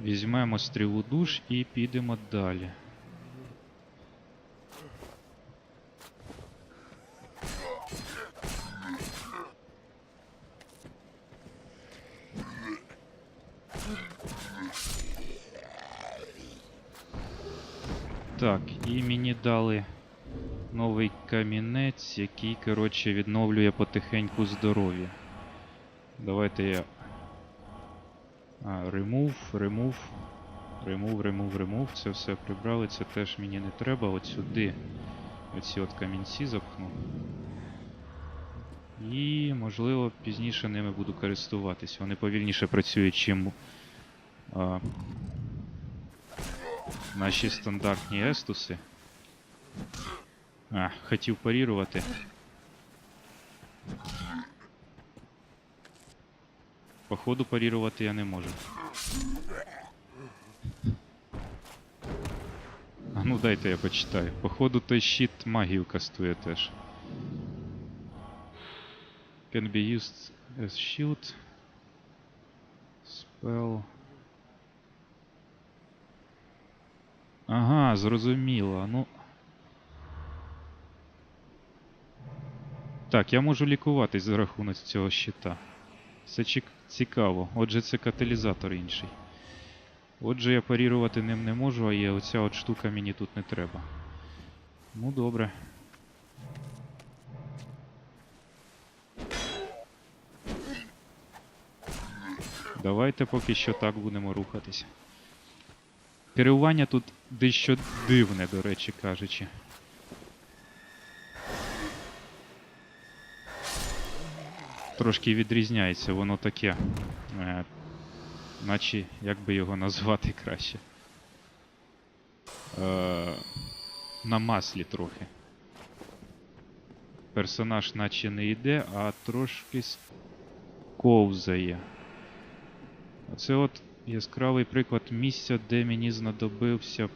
Візьмемо стрілу душ і підемо далі. Так, і мені дали новий камінець, який, коротше, відновлює потихеньку здоров'я. Давайте я. А, remove, remove, remove, remove, remove. Це все прибрали, це теж мені не треба. От сюди оці от камінці запхну. І, можливо, пізніше ними буду користуватись. Вони повільніше працюють, чим а, наші стандартні естуси. А, хотів парірувати. Походу парірувати я не можу. А ну дайте я почитаю. Походу той щит магію кастує теж. Can be used as shield. Spell. Ага, зрозуміло. Ну. Так, я можу лікуватись за рахунок цього щита. Чік- цікаво. Отже, це каталізатор інший. Отже, я парірувати ним не можу, а є оця от штука мені тут не треба. Ну добре. Давайте поки що так будемо рухатись. Керування тут дещо дивне, до речі кажучи. Трошки відрізняється, воно таке. Е, наче як би його назвати краще. Е, на маслі трохи. Персонаж наче не йде, а трошки ковзає. Оце от яскравий приклад місця, де мені знадобився б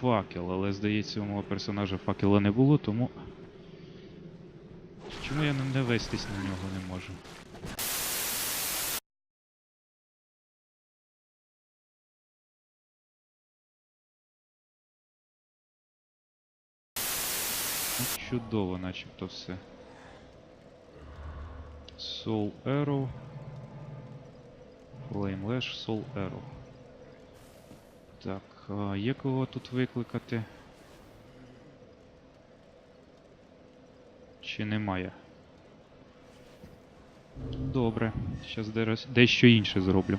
факел, але здається, у мого персонажа факела не було, тому. Чому я не навестись на нього не можу? Ну, Чудово, начебто все. Soul Arrow. Flame Lash, Soul Arrow. Так, є кого тут викликати? Чи немає? Добре, зараз дещо інше зроблю.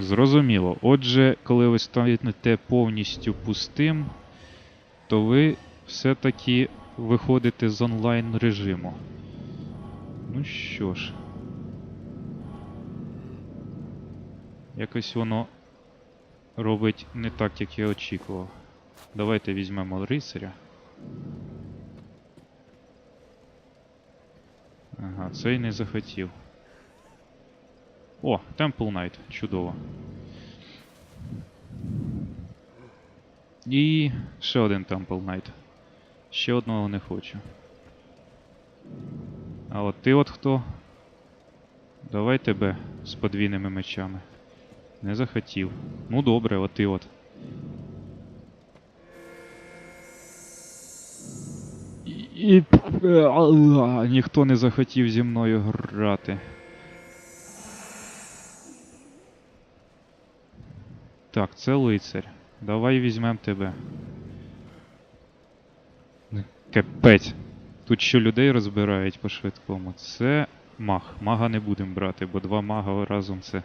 Зрозуміло. Отже, коли ви станете повністю пустим, то ви все-таки виходите з онлайн режиму. Ну що ж. Якось воно робить не так, як я очікував. Давайте візьмемо рицаря. Ага, цей не захотів. О, Temple Knight, чудово. І ще один Temple Knight. Ще одного не хочу. А от ти от хто? Давай тебе з подвійними мечами. Не захотів. Ну добре, от ти от. І, і ніхто не захотів зі мною грати. Так, це лицар. Давай візьмем тебе. Капець. Тут що людей розбирають по швидкому. Це маг. Мага не будемо брати, бо два мага разом це.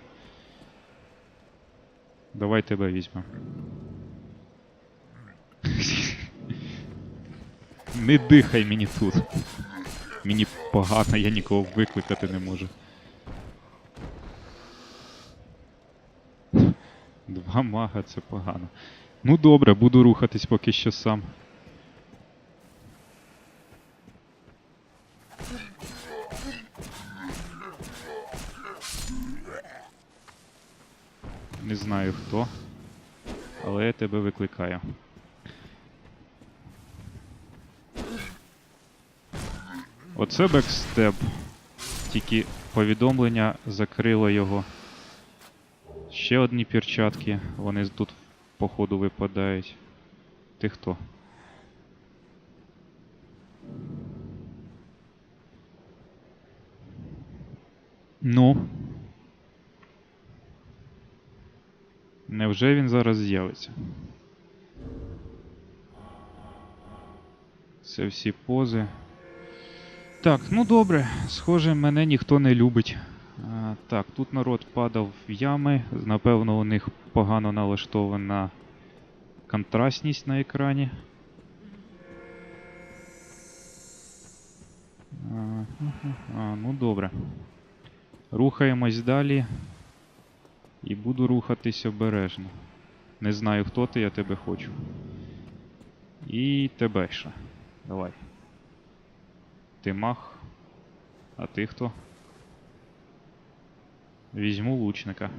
Давай тебе візьмемо. Не дихай мені тут. Мені погано, я нікого викликати не можу. Два мага це погано. Ну добре, буду рухатись поки що сам. Не знаю хто. але я тебе викликаю. Оце бекстеп. Тільки повідомлення закрило його. Ще одні перчатки, вони тут походу випадають. Ти хто? Ну. Невже він зараз з'явиться? Це всі пози. Так, ну добре, схоже, мене ніхто не любить. А, так, тут народ падав в ями. Напевно, у них погано налаштована контрастність на екрані. А, ну добре. Рухаємось далі. І буду рухатись обережно. Не знаю, хто ти, я тебе хочу. І тебе ще. Давай. Ти мах. А ти хто? Візьму лучника.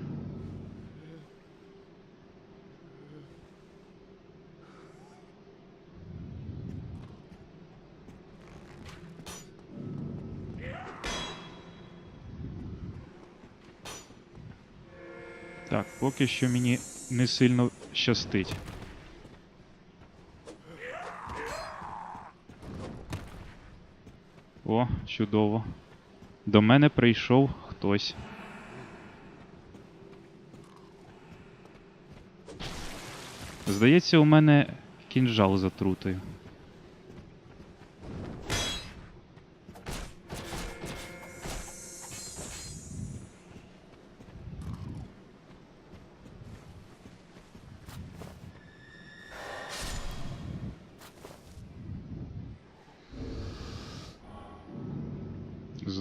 Так, поки що мені не сильно щастить. О, чудово. До мене прийшов хтось. Здається, у мене кінжал з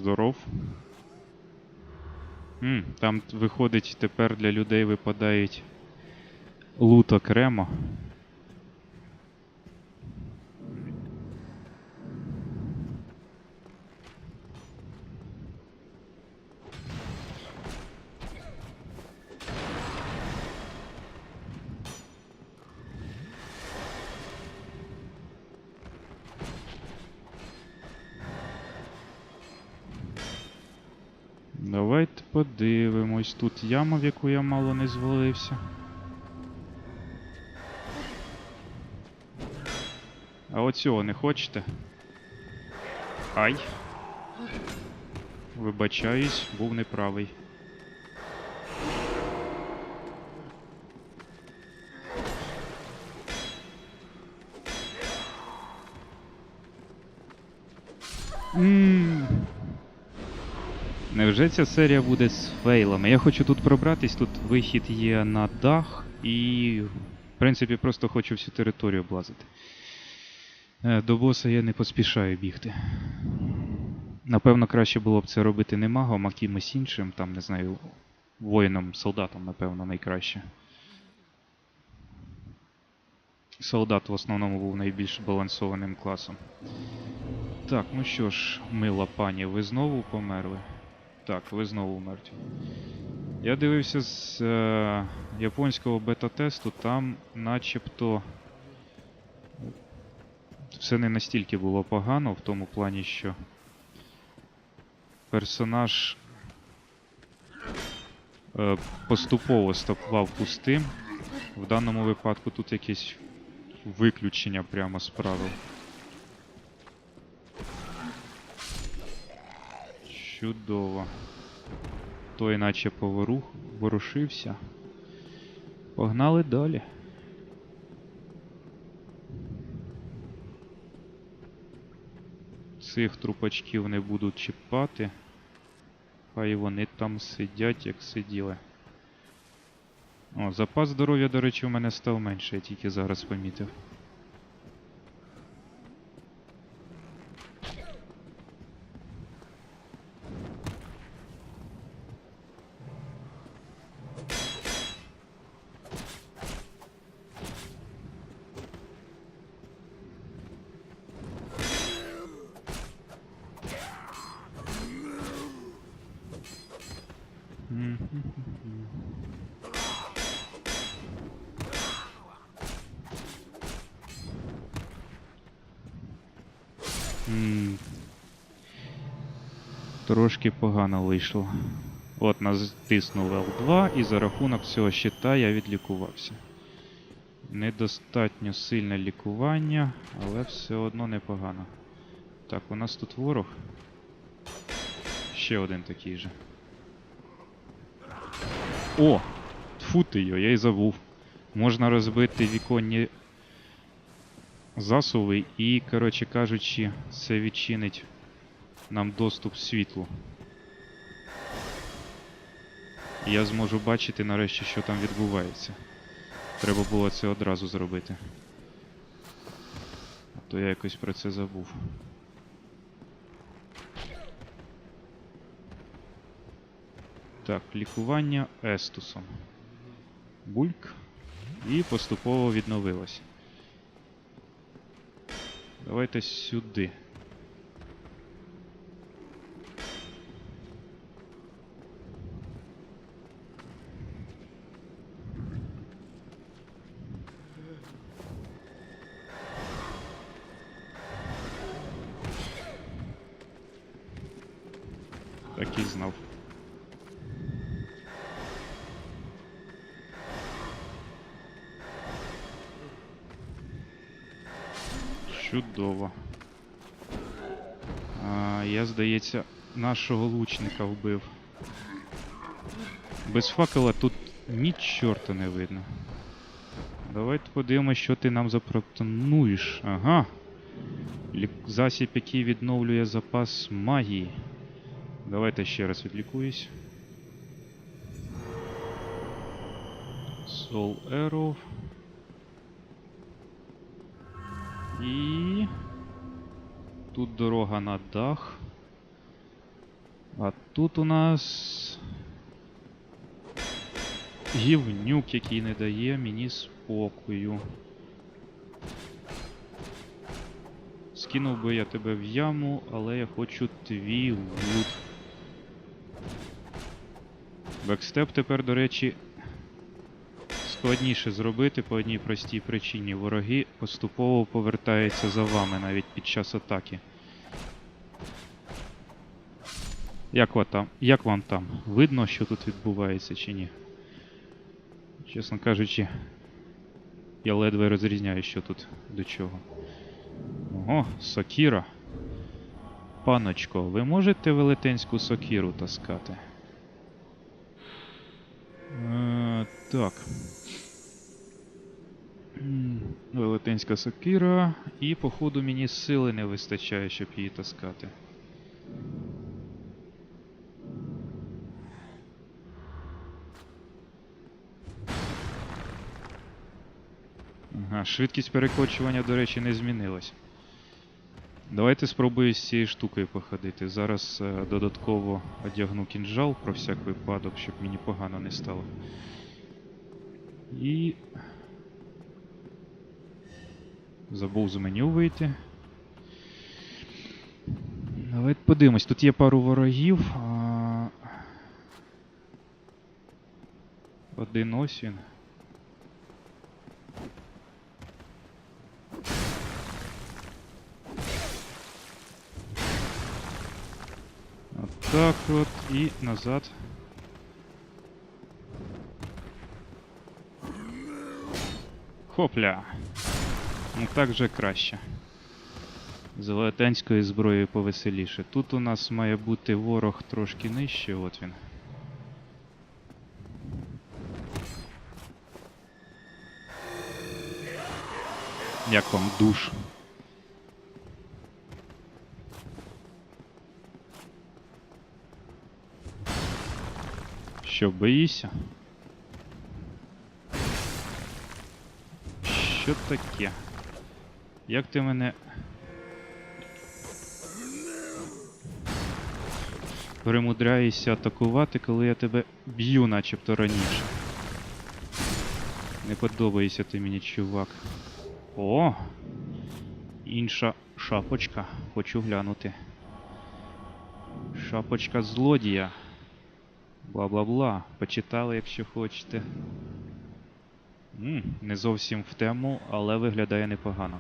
Здоров. М, там виходить тепер для людей випадають лут окремо. Давайте подивимось. Тут яма, в яку я мало не звалився. А оцього не хочете? Ай. Вибачаюсь, був неправий. Невже ця серія буде з фейлами? Я хочу тут пробратись, тут вихід є на дах і, в принципі, просто хочу всю територію облазити. Е, До боса я не поспішаю бігти. Напевно, краще було б це робити не магом, а кимось іншим, там, не знаю, воїном, солдатом, напевно, найкраще. Солдат в основному був найбільш балансованим класом. Так, ну що ж, мила пані, ви знову померли? Так, ви знову мертві. Я дивився з е, японського бета-тесту, там начебто все не настільки було погано, в тому плані, що персонаж е, поступово ставав пустим. В даному випадку тут якесь виключення прямо з правил. Чудово. Той наче поворух ворушився. Погнали далі. Цих трупачків не буду чіпати. Хай вони там сидять, як сиділи. О, запас здоров'я, до речі, у мене став менше, я тільки зараз помітив. Трошки погано вийшло. От нас натиснув L2 і за рахунок цього щита я відлікувався. Недостатньо сильне лікування, але все одно непогано. Так, у нас тут ворог. Ще один такий же. О! Тфу ти йо, я й забув. Можна розбити віконні засуви і, коротше кажучи, це відчинить нам доступ світлу. Я зможу бачити нарешті, що там відбувається. Треба було це одразу зробити. А то я якось про це забув. Так, лікування Естусом. Бульк. І поступово відновилось. Давайте сюди. Так і знав. Чудово. А, я, здається, нашого лучника вбив. Без факела тут ні чорта не видно. Давайте подивимося, що ти нам запропонуєш. Ага. Засіб, який відновлює запас магії. Давайте ще раз відлікуюсь. Soul Arrow. І. Тут дорога на дах. А тут у нас. Гівнюк, який не дає мені спокою. Скинув би я тебе в яму, але я хочу твій лут. Бекстеп тепер, до речі, складніше зробити по одній простій причині. Вороги поступово повертаються за вами навіть під час атаки. Як, ва там? Як вам там? Видно, що тут відбувається чи ні? Чесно кажучи, я ледве розрізняю, що тут до чого. Ого, сокіра. Паночко, ви можете велетенську сокіру таскати? Е, так. Велетенська сокира. І, походу, мені сили не вистачає, щоб її таскати. Ага, швидкість перекочування, до речі, не змінилась. Давайте спробую з цією штукою походити. Зараз е, додатково одягну кінжал про всяк випадок, щоб мені погано не стало. І. Забув з меню вийти. Давайте подивимось. Тут є пару ворогів. Один ось він. Так от і назад. Хопля. Ну так же краще. З велетенською зброєю повеселіше. Тут у нас має бути ворог трошки нижче, от він. Як вам душ? Що, боїшся? Що таке? Як ти мене. Примудряєшся атакувати, коли я тебе б'ю, начебто раніше. Не подобаєшся ти мені, чувак. О! Інша шапочка. Хочу глянути. Шапочка злодія. Бла-бла-бла. Почитали, якщо хочете. М, не зовсім в тему, але виглядає непогано.